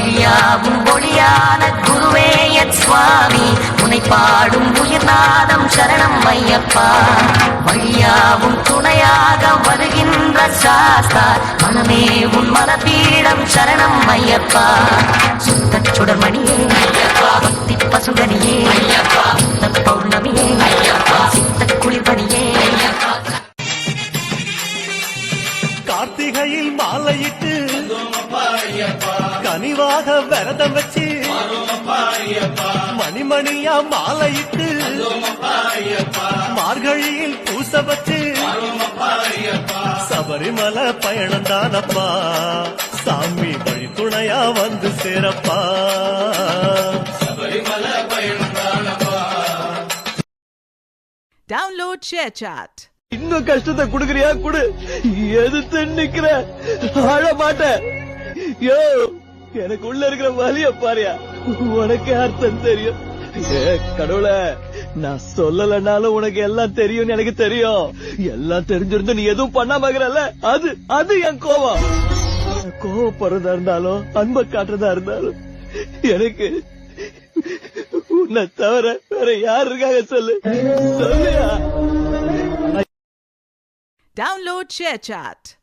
வழியாகும் ஒளியான குருவே என் சுவாமி. உனை பாடும் உயிர்நாதம் சரணம் ஐயப்பா. வழியாவும் துணையாக வருகின்ற சாஸ்தா மனமே உன் மனப்பீடம் சரணம் ஐயப்பா. சுத்த சுடர்மணியே பக்தி பசுகனியே பௌர்ணமியே சித்த குளிர்பணியே கார்த்திகையில் மாலையிட்டு கனிவாக விரதம் வச்சு மணிமணியா மாலையிட்டு மார்கழியில் பூச வச்சு சபரிமலை பயணம் தானப்பா. சாமி வழி துணையா வந்து சேரப்பா. Download ShareChat. இன்னும் கஷ்டத்தை குடுக்கறியா? குடு. எதிர்த்து நிக்கிற. ஆழ மாட்டேன் யோ எனக்கு உள்ள இருக்கிற வலிய பாரியா. உனக்கு அர்த்தம் தெரியும். கடவுளே நான் சொல்லலனாலும் உனக்கு எல்லாம் தெரியும்னு எனக்கு தெரியும். எல்லாம் தெரிஞ்சிருந்து நீ எதுவும் பண்ணாம இருக்கிறல்ல? அது அது என் கோவம் கோவப்படுறதா இருந்தாலும் அன்பை காட்டுறதா இருந்தாலும் எனக்கு உன்னை தவிர வேற யார் இருக்காங்க சொல்லு. சொல்லு. Download ShareChat.